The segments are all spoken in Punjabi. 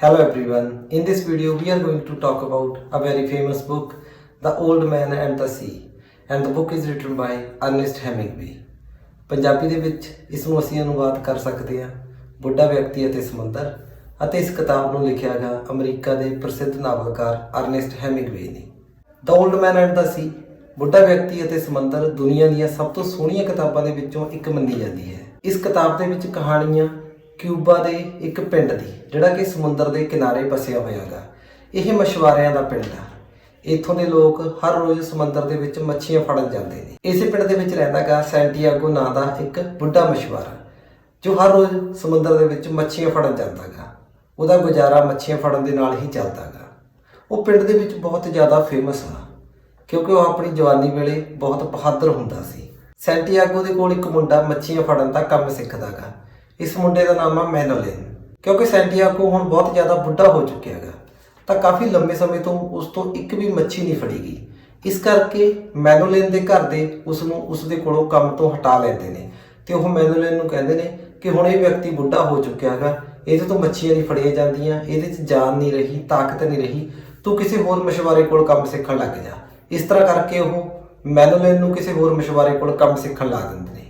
Hello everyone. In this video we are going to talk about a very famous book, The Old Man and the Sea. And the book is written by Ernest Hemingway. Punjabi ਦੇ ਵਿੱਚ ਇਸ ਨੂੰ ਅਸੀਂ ਅਨੁਵਾਦ ਕਰ ਸਕਦੇ ਹਾਂ ਬੁੱਢਾ ਵਿਅਕਤੀ ਅਤੇ ਸਮੁੰਦਰ ਅਤੇ ਇਸ ਕਿਤਾਬ ਨੂੰ ਲਿਖਿਆ ਗਿਆ ਅਮਰੀਕਾ ਦੇ ਪ੍ਰਸਿੱਧ ਨਾਵਲਕਾਰ ਅਰਨੈਸਟ ਹੈਮਿੰਗਵੇ ਨੇ ਦ ਓਲਡ ਮੈਨ ਐਂਡ ਦਾ ਸੀ ਬੁੱਢਾ ਵਿਅਕਤੀ ਅਤੇ ਸਮੁੰਦਰ ਦੁਨੀਆ ਦੀਆਂ ਸਭ ਤੋਂ ਸੋਹਣੀਆਂ ਕਿਤਾਬਾਂ ਦੇ ਵਿੱਚੋਂ ਇੱਕ ਮੰਨੀ ਜਾਂਦੀ ਹੈ ਇਸ ਕਿਤਾਬ ਦੇ ਵਿੱਚ ਕਹਾਣੀਆਂ ਕਿਊਬਾ ਦੇ ਇੱਕ ਪਿੰਡ ਦੀ, ਜਿਹੜਾ ਕਿ ਸਮੁੰਦਰ ਦੇ ਕਿਨਾਰੇ ਵਸਿਆ ਹੋਇਆ ਹੈਗਾ ਇਹ ਮਛੁਆਰਿਆਂ ਦਾ ਪਿੰਡ ਆ। ਇੱਥੋਂ ਦੇ ਲੋਕ ਹਰ ਰੋਜ਼ ਸਮੁੰਦਰ ਦੇ ਵਿੱਚ ਮੱਛੀਆਂ ਫੜਨ ਜਾਂਦੇ ਨੇ। ਇਸੇ ਪਿੰਡ ਦੇ ਵਿੱਚ ਰਹਿੰਦਾ ਗਾ ਸੈਂਟੀਆਗੋ ਨਾਂ ਦਾ ਇੱਕ ਬੁੱਢਾ ਮਛੁਆਰਾ, ਜੋ ਹਰ ਰੋਜ਼ ਸਮੁੰਦਰ ਦੇ ਵਿੱਚ ਮੱਛੀਆਂ ਫੜਨ ਜਾਂਦਾ ਗਾ ਉਹਦਾ ਗੁਜ਼ਾਰਾ ਮੱਛੀਆਂ ਫੜਨ ਦੇ ਨਾਲ ਹੀ ਚੱਲਦਾ ਗਾ ਉਹ ਪਿੰਡ ਦੇ ਵਿੱਚ ਬਹੁਤ ਜ਼ਿਆਦਾ ਫੇਮਸ ਆ, ਕਿਉਂਕਿ ਉਹ ਆਪਣੀ ਜਵਾਨੀ ਵੇਲੇ ਬਹੁਤ ਬਹਾਦਰ ਹੁੰਦਾ ਸੀ। ਸੈਂਟੀਆਗੋ ਦੇ ਕੋਲ ਇੱਕ ਮੁੰਡਾ ਮੱਛੀਆਂ ਫੜਨ ਦਾ ਕੰਮ ਸਿੱਖਦਾ ਗਾ ਇਸ ਮੁੰਡੇ ਦਾ ਨਾਮ ਆ ਮੈਨੋਲਿਨ। ਕਿਉਂਕਿ ਸੈਂਟੀਆਗੋ ਹੁਣ ਬਹੁਤ ਜ਼ਿਆਦਾ ਬੁੱਢਾ ਹੋ ਚੁੱਕਿਆ ਹੈਗਾ, ਤਾਂ ਕਾਫੀ ਲੰਬੇ ਸਮੇਂ ਤੋਂ ਉਸ ਤੋਂ ਇੱਕ ਵੀ ਮੱਛੀ ਨਹੀਂ ਫੜੀ ਗਈ। ਇਸ ਕਰਕੇ ਮੈਨੋਲਿਨ ਦੇ ਘਰ ਦੇ ਉਸ ਨੂੰ ਉਸ ਦੇ ਕੋਲੋਂ ਕੰਮ ਤੋਂ ਹਟਾ ਲੈਂਦੇ ਨੇ ਤੇ ਉਹ ਮੈਨੋਲਿਨ ਨੂੰ ਕਹਿੰਦੇ ਨੇ ਕਿ ਹੁਣ ਇਹ ਵਿਅਕਤੀ ਬੁੱਢਾ ਹੋ ਚੁੱਕਿਆ ਹੈਗਾ, ਇਹਦੇ ਤੋਂ ਮੱਛੀਆਂ ਨਹੀਂ ਫੜੀਆਂ ਜਾਂਦੀਆਂ, ਇਹਦੇ 'ਚ ਜਾਨ ਨਹੀਂ ਰਹੀ, ਤਾਕਤ ਨਹੀਂ ਰਹੀ, ਤੂੰ ਕਿਸੇ ਹੋਰ ਮਸ਼ਵਾਰੇ ਕੋਲ ਕੰਮ ਸਿੱਖਣ ਲੱਗ ਜਾ। ਇਸ ਤਰ੍ਹਾਂ ਕਰਕੇ ਉਹ ਮੈਨੋਲਿਨ ਨੂੰ ਕਿਸੇ ਹੋਰ ਮਸ਼ਵਾਰੇ ਕੋਲ ਕੰਮ ਸਿੱਖਣ ਲਾ ਦਿੰਦੇ ਨੇ।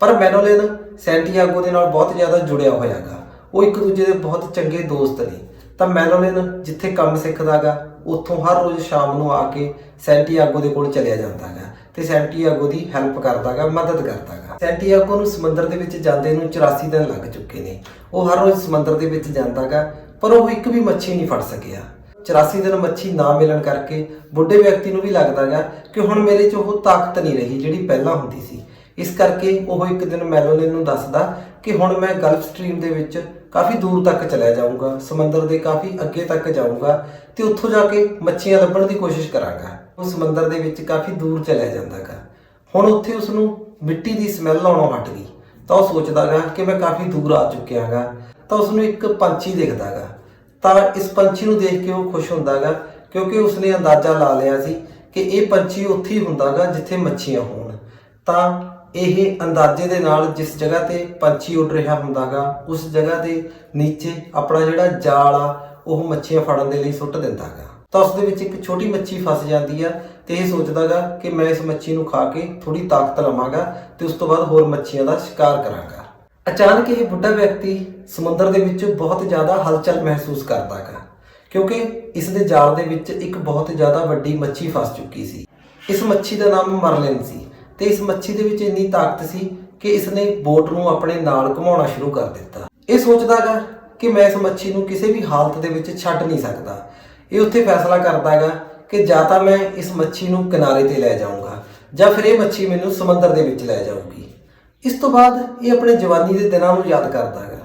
ਪਰ ਮੈਨੋਲਿਨ ਸੈਂਟੀਆਗੋ ਦੇ ਨਾਲ ਬਹੁਤ ਜ਼ਿਆਦਾ ਜੁੜਿਆ ਹੋਇਆ ਗਾ ਉਹ ਇੱਕ ਦੂਜੇ ਦੇ ਬਹੁਤ ਚੰਗੇ ਦੋਸਤ ਨੇ। ਤਾਂ ਮੈਨੋਲਿਨ ਜਿੱਥੇ ਕੰਮ ਸਿੱਖਦਾਗਾ, ਉੱਥੋਂ ਹਰ ਰੋਜ਼ ਸ਼ਾਮ ਨੂੰ ਆ ਕੇ ਸੈਂਟੀਆਗੋ ਦੇ ਕੋਲ ਚਲਿਆ ਜਾਂਦਾਗਾ ਤੇ ਸੈਂਟੀਆਗੋ ਦੀ ਹੈਲਪ ਕਰਦਾਗਾ, ਮਦਦ ਕਰਦਾਗਾ। ਸੈਂਟੀਆਗੋ ਨੂੰ ਸਮੁੰਦਰ ਦੇ ਵਿੱਚ ਜਾਂਦੇ ਨੂੰ 84 ਦਿਨ ਲੱਗ ਚੁੱਕੇ ਨੇ। ਉਹ ਹਰ ਰੋਜ਼ ਸਮੁੰਦਰ ਦੇ ਵਿੱਚ ਜਾਂਦਾਗਾ, ਪਰ ਉਹ ਇੱਕ ਵੀ ਮੱਛੀ ਨਹੀਂ ਫੜ ਸਕਿਆ। 84 ਦਿਨ ਮੱਛੀ ਨਾ ਮਿਲਣ ਕਰਕੇ ਬੁੱਢੇ ਵਿਅਕਤੀ ਨੂੰ ਵੀ ਲੱਗਦਾਗਾ ਕਿ ਹੁਣ ਮੇਰੇ 'ਚ ਉਹ ਤਾਕਤ ਨਹੀਂ ਰਹੀ ਜਿਹੜੀ ਪਹਿਲਾਂ ਹੁੰਦੀ ਸੀ। ਇਸ ਕਰਕੇ ਉਹ ਇੱਕ ਦਿਨ ਮੈਲੋਲਿਨ ਨੂੰ ਦੱਸਦਾ ਕਿ ਹੁਣ ਮੈਂ ਗਲਫ ਸਟਰੀਮ ਦੇ ਵਿੱਚ ਕਾਫੀ ਦੂਰ ਤੱਕ ਚਲਿਆ ਜਾਊਂਗਾ, ਸਮੁੰਦਰ ਦੇ ਕਾਫੀ ਅੱਗੇ ਤੱਕ ਜਾਊਂਗਾ ਤੇ ਉੱਥੋਂ ਜਾ ਕੇ ਮੱਛੀਆਂ ਲੱਭਣ ਦੀ ਕੋਸ਼ਿਸ਼ ਕਰਾਂਗਾ। ਉਹ ਸਮੁੰਦਰ ਦੇ ਵਿੱਚ ਕਾਫੀ ਦੂਰ ਚਲਿਆ ਜਾਂਦਾਗਾ। ਹੁਣ ਉੱਥੇ ਉਸ ਨੂੰ ਮਿੱਟੀ ਦੀ ਸਮੈਲ ਆਉਣੋਂ ਹਟ ਗਈ। ਤਾਂ ਉਹ ਸੋਚਦਾਗਾ ਕਿ ਮੈਂ ਕਾਫੀ ਦੂਰ ਆ ਚੁੱਕਿਆ ਹਾਂ ਤਾਂ ਉਸ ਨੂੰ ਇੱਕ ਪੰਛੀ ਦਿਖਦਾਗਾ। ਤਾਂ ਇਸ ਪੰਛੀ ਨੂੰ ਦੇਖ ਕੇ ਉਹ ਖੁਸ਼ ਹੁੰਦਾਗਾ ਕਿਉਂਕਿ ਉਸਨੇ ਅੰਦਾਜ਼ਾ ਲਾ ਲਿਆ ਸੀ ਕਿ ਇਹ ਪੰਛੀ ਉੱਥੇ ਹੀ ਹੁੰਦਾਗਾ ਜਿੱਥੇ ਮੱਛੀਆਂ ਹੋਣ। ਤਾਂ ਇਹ ਅੰਦਾਜ਼ੇ ਦੇ ਨਾਲ ਜਿਸ ਜਗ੍ਹਾ ਤੇ ਪੰਛੀ ਉੱਡ ਰਿਹਾ ਹੁੰਦਾਗਾ, ਉਸ ਜਗ੍ਹਾ ਦੇ ਨੀਚੇ ਆਪਣਾ ਜਿਹੜਾ ਜਾਲ ਆ, ਉਹ ਮੱਛੀਆਂ ਫੜਨ ਦੇ ਲਈ ਸੁੱਟ ਦਿੰਦਾਗਾ। ਤਾਂ ਉਸ ਦੇ ਵਿੱਚ ਇੱਕ ਛੋਟੀ ਮੱਛੀ ਫਸ ਜਾਂਦੀ ਆ ਤੇ ਇਹ ਸੋਚਦਾਗਾ ਕਿ ਮੈਂ ਇਸ ਮੱਛੀ ਨੂੰ ਖਾ ਕੇ ਥੋੜੀ ਤਾਕਤ ਲਵਾਂਗਾ ਤੇ ਉਸ ਤੋਂ ਬਾਅਦ ਹੋਰ ਮੱਛੀਆਂ ਦਾ ਸ਼ਿਕਾਰ ਕਰਾਂਗਾ। ਅਚਾਨਕ ਇਹ ਬੁੱਢਾ ਵਿਅਕਤੀ ਸਮੁੰਦਰ ਦੇ ਵਿੱਚ ਬਹੁਤ ਜ਼ਿਆਦਾ ਹਲਚਲ ਮਹਿਸੂਸ ਕਰਦਾਗਾ, ਕਿਉਂਕਿ ਇਸ ਦੇ ਜਾਲ ਦੇ ਵਿੱਚ ਇੱਕ ਬਹੁਤ ਜ਼ਿਆਦਾ ਵੱਡੀ ਮੱਛੀ ਫਸ ਚੁੱਕੀ ਸੀ। ਇਸ ਮੱਛੀ ਦਾ ਨਾਮ ਮਰਲਿਨ ਸੀ। ਤੇ ਇਸ ਮੱਛੀ ਦੇ ਵਿੱਚ ਇੰਨੀ ਤਾਕਤ ਸੀ ਕਿ ਇਸ ਨੇ ਬੋਟ ਨੂੰ ਆਪਣੇ ਨਾਲ ਘੁਮਾਉਣਾ ਸ਼ੁਰੂ ਕਰ ਦਿੱਤਾ। ਇਹ ਸੋਚਦਾਗਾ ਕਿ ਮੈਂ ਇਸ ਮੱਛੀ ਨੂੰ ਕਿਸੇ ਵੀ ਹਾਲਤ ਦੇ ਵਿੱਚ ਛੱਡ ਨਹੀਂ ਸਕਦਾ। ਇਹ ਉੱਥੇ ਫੈਸਲਾ ਕਰਦਾਗਾ ਕਿ ਜਾਂ ਤਾਂ ਮੈਂ ਇਸ ਮੱਛੀ ਨੂੰ ਕਿਨਾਰੇ ਤੇ ਲੈ ਜਾਊਂਗਾ, ਜਾਂ ਫਿਰ ਇਹ ਮੱਛੀ ਮੈਨੂੰ ਸਮੁੰਦਰ ਦੇ ਵਿੱਚ ਲੈ ਜਾਊਗੀ। ਇਸ ਤੋਂ ਬਾਅਦ ਇਹ ਆਪਣੇ ਜਵਾਨੀ ਦੇ ਦਿਨਾਂ ਨੂੰ ਯਾਦ ਕਰਦਾ ਹੈਗਾ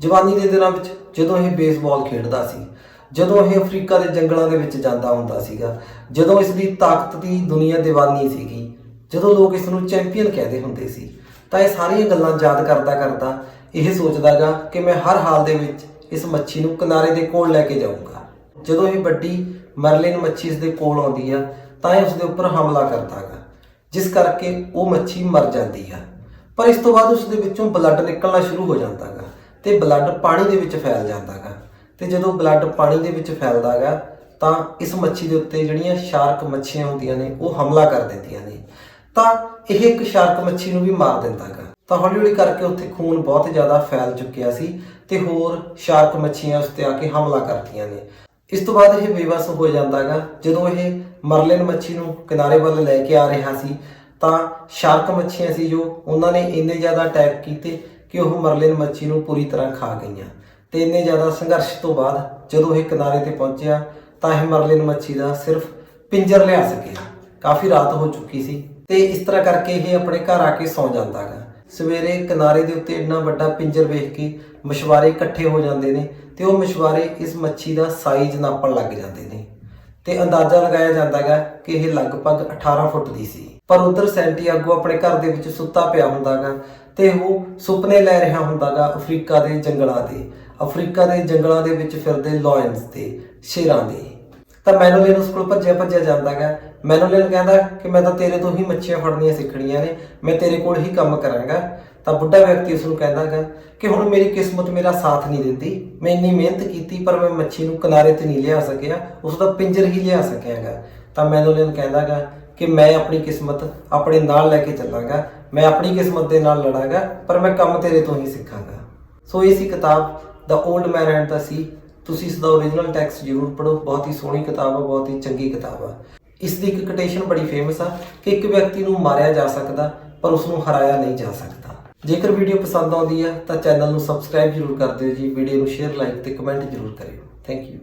ਜਵਾਨੀ ਦੇ ਦਿਨਾਂ ਵਿੱਚ ਜਦੋਂ ਇਹ ਬੇਸਬਾਲ ਖੇਡਦਾ ਸੀ, ਜਦੋਂ ਇਹ ਅਫਰੀਕਾ ਦੇ ਜੰਗਲਾਂ ਦੇ ਵਿੱਚ ਜਾਂਦਾ ਹੁੰਦਾ ਸੀਗਾ, ਜਦੋਂ ਇਸ ਦੀ ਤਾਕਤ ਦੀ ਦੁਨੀਆ دیਵਾਨੀ ਸੀਗੀ ਜਦੋਂ ਲੋਕ ਇਸ ਨੂੰ ਚੈਂਪੀਅਨ ਕਹਿੰਦੇ ਹੁੰਦੇ ਸੀ, ਤਾਂ ਇਹ ਸਾਰੀਆਂ ਗੱਲਾਂ ਯਾਦ ਕਰਦਾ ਕਰਦਾ ਇਹ ਸੋਚਦਾਗਾ ਕਿ ਮੈਂ ਹਰ ਹਾਲ ਦੇ ਵਿੱਚ ਇਸ ਮੱਛੀ ਨੂੰ ਕਿਨਾਰੇ ਦੇ ਕੋਲ ਲੈ ਕੇ ਜਾਊਂਗਾ। ਜਦੋਂ ਇਹ ਵੱਡੀ ਮਰਲਿਨ ਮੱਛੀ ਇਸ ਦੇ ਕੋਲ ਆਉਂਦੀ ਆ, ਤਾਂ ਇਹ ਉਸ ਦੇ ਉੱਪਰ ਹਮਲਾ ਕਰਦਾਗਾ, ਜਿਸ ਕਰਕੇ ਉਹ ਮੱਛੀ ਮਰ ਜਾਂਦੀ ਆ। ਪਰ ਇਸ ਤੋਂ ਬਾਅਦ ਉਸ ਦੇ ਵਿੱਚੋਂ ਬਲੱਡ ਨਿਕਲਣਾ ਸ਼ੁਰੂ ਹੋ ਜਾਂਦਾਗਾ ਤੇ ਬਲੱਡ ਪਾਣੀ ਦੇ ਵਿੱਚ ਫੈਲ ਜਾਂਦਾਗਾ। ਤੇ ਜਦੋਂ ਬਲੱਡ ਪਾਣੀ ਦੇ ਵਿੱਚ ਫੈਲਦਾਗਾ, ਤਾਂ ਇਸ ਮੱਛੀ ਦੇ ਉੱਤੇ ਜਿਹੜੀਆਂ ਸ਼ਾਰਕ ਮੱਛੀਆਂ ਹੁੰਦੀਆਂ ਨੇ, ਉਹ ਹਮਲਾ ਕਰ ਦਿੰਦੀਆਂ ਨੇ। ਤਾਂ ਇਹ ਇੱਕ ਸ਼ਾਰਕ ਮੱਛੀ ਨੂੰ ਵੀ ਮਾਰ ਦਿੰਦਾ ਦਿੰਦਾਗਾ ਤਾਂ ਹੌਲੀ ਹੌਲੀ ਕਰਕੇ ਉੱਥੇ ਖੂਨ ਬਹੁਤ ਜ਼ਿਆਦਾ ਫੈਲ ਚੁੱਕਿਆ ਸੀ ਤੇ ਹੋਰ ਸ਼ਾਰਕ ਮੱਛੀਆਂ ਉਸ ਤੇ ਆ ਕੇ ਹਮਲਾ ਕਰਦੀਆਂ ਨੇ। ਇਸ ਤੋਂ ਬਾਅਦ ਇਹ ਬੇਵਸ ਹੋ ਜਾਂਦਾ ਜਾਂਦਾਗਾ ਜਦੋਂ ਇਹ ਮਰਲਿਨ ਮੱਛੀ ਨੂੰ ਕਿਨਾਰੇ ਵੱਲ ਲੈ ਕੇ ਆ ਰਿਹਾ ਸੀ, ਤਾਂ ਸ਼ਾਰਕ ਮੱਛੀਆਂ ਸੀ ਜੋ ਉਹਨਾਂ ਨੇ ਇੰਨੇ ਜ਼ਿਆਦਾ ਅਟੈਕ ਕੀਤੇ ਕਿ ਉਹ ਮਰਲਿਨ ਮੱਛੀ ਨੂੰ ਪੂਰੀ ਤਰ੍ਹਾਂ ਖਾ ਗਈਆਂ। ਤੇ ਇੰਨੇ ਜ਼ਿਆਦਾ ਸੰਘਰਸ਼ ਤੋਂ ਬਾਅਦ ਜਦੋਂ ਇਹ ਕਿਨਾਰੇ ਤੇ ਪਹੁੰਚਿਆ, ਤਾਂ ਇਹ ਮਰਲਿਨ ਮੱਛੀ ਦਾ ਸਿਰਫ ਪਿੰਜਰ ਲਿਆ ਸਕਿਆ। ਕਾਫੀ ਰਾਤ ਹੋ ਚੁੱਕੀ ਸੀ ਤੇ ਇਸ ਤਰ੍ਹਾਂ ਕਰਕੇ ਇਹ ਆਪਣੇ ਘਰ ਆ ਕੇ ਸੌਂ ਜਾਂਦਾ ਜਾਂਦਾਗਾ। ਸਵੇਰੇ ਕਿਨਾਰੇ ਦੇ ਉੱਤੇ ਇੰਨਾ ਵੱਡਾ ਪਿੰਜਰ ਵੇਖ ਕੇ ਮਛਵਾਰੇ ਇਕੱਠੇ ਹੋ ਜਾਂਦੇ ਨੇ ਤੇ ਉਹ ਮਛਵਾਰੇ ਇਸ ਮੱਛੀ ਦਾ ਸਾਈਜ਼ ਨਾਪਣ ਲੱਗ ਜਾਂਦੇ ਨੇ। ਤੇ ਅੰਦਾਜ਼ਾ ਲਗਾਇਆ ਜਾਂਦਾ ਜਾਂਦਾਗਾ ਕਿ ਇਹ ਲਗਭਗ 18 ਫੁੱਟ ਦੀ ਸੀ। ਪਰ ਉਧਰ ਸੈਂਟੀਆਗੋ ਆਪਣੇ ਘਰ ਦੇ ਵਿੱਚ ਸੁੱਤਾ ਪਿਆ ਹੁੰਦਾਗਾ ਤੇ ਉਹ ਸੁਪਨੇ ਲੈ ਰਿਹਾ ਹੁੰਦਾਗਾ ਅਫਰੀਕਾ ਦੇ ਜੰਗਲਾਂ ਦੇ। ਅਫਰੀਕਾ ਦੇ ਜੰਗਲਾਂ ਦੇ ਵਿੱਚ ਫਿਰਦੇ ਲਾਇਨਸ ਤੇ ਸ਼ੇਰਾਂ ਦੇ। ਤਾਂ ਮੈਨੂੰ ਮੈਨੂਅਲ ਉਸ ਕੋਲ ਭੱਜਿਆ ਭੱਜਿਆ ਜਾਂਦਾਗਾ। ਮੈਨੂਅਲ ਕਹਿੰਦਾ ਕਿ ਮੈਂ ਤਾਂ ਤੇਰੇ ਤੋਂ ਹੀ ਮੱਛੀਆਂ ਫੜਨੀਆਂ ਸਿੱਖਣੀਆਂ ਨੇ, ਮੈਂ ਤੇਰੇ ਕੋਲ ਹੀ ਕੰਮ ਕਰਾਂਗਾ। ਤਾਂ ਬੁੱਢਾ ਵਿਅਕਤੀ ਉਸ ਨੂੰ ਕਹਿੰਦਾਗਾ ਕਿ ਹੁਣ ਮੇਰੀ ਕਿਸਮਤ ਮੇਰਾ ਸਾਥ ਨਹੀਂ ਦਿੰਦੀ। ਮੈਂ ਇੰਨੀ ਮਿਹਨਤ ਕੀਤੀ, ਪਰ ਮੈਂ ਮੱਛੀ ਨੂੰ ਕਿਨਾਰੇ ਤੇ ਨਹੀਂ ਲਿਆ ਸਕਿਆ, ਉਸ ਦਾ ਪਿੰਜਰ ਹੀ ਲਿਆ ਸਕਿਆਗਾ। ਤਾਂ ਮੈਨੂੰ ਮੈਨੋਲਿਨ ਕਹਿੰਦਾਗਾ ਕਿ ਮੈਂ ਆਪਣੀ ਕਿਸਮਤ ਆਪਣੇ ਨਾਲ ਲੈ ਕੇ ਚੱਲਾਂਗਾ, ਮੈਂ ਆਪਣੀ ਕਿਸਮਤ ਦੇ ਨਾਲ ਲੜਾਂਗਾ, ਪਰ ਮੈਂ ਕੰਮ ਤੇਰੇ ਤੋਂ ਹੀ ਸਿੱਖਾਂਗਾ। ਸੋ ਇਹ ਸੀ ਕਿਤਾਬ ਦਾ 올ਡ ਮੈਨ ਐਂਡ ਦਾ ਸੀ ਤੁਸੀਂ ਇਸ ਦਾ ਓਰੀਜਨਲ ਟੈਕਸਟ ਜ਼ਰੂਰ ਪੜ੍ਹੋ, ਬਹੁਤ ਹੀ ਸੋਹਣੀ ਕਿਤਾਬ ਆ, ਬਹੁਤ ਹੀ ਚੰਗੀ ਕਿਤਾਬ ਆ। ਇਸ ਦੀ ਇੱਕ ਕੋਟੇਸ਼ਨ ਬੜੀ ਫੇਮਸ ਆ ਕਿ ਇੱਕ ਵਿਅਕਤੀ ਨੂੰ ਮਾਰਿਆ ਜਾ ਸਕਦਾ, ਪਰ ਉਸ ਨੂੰ ਹਰਾਇਆ ਨਹੀਂ ਜਾ ਸਕਦਾ। ਜੇਕਰ ਵੀਡੀਓ ਪਸੰਦ ਆਉਂਦੀ ਆ, ਤਾਂ ਚੈਨਲ ਨੂੰ ਸਬਸਕ੍ਰਾਈਬ ਜ਼ਰੂਰ ਕਰ ਦਿਓ ਜੀ ਵੀਡੀਓ ਨੂੰ ਸ਼ੇਅਰ ਲਾਈਕ ਤੇ ਕਮੈਂਟ ਜ਼ਰੂਰ ਕਰਿਓ। Thank you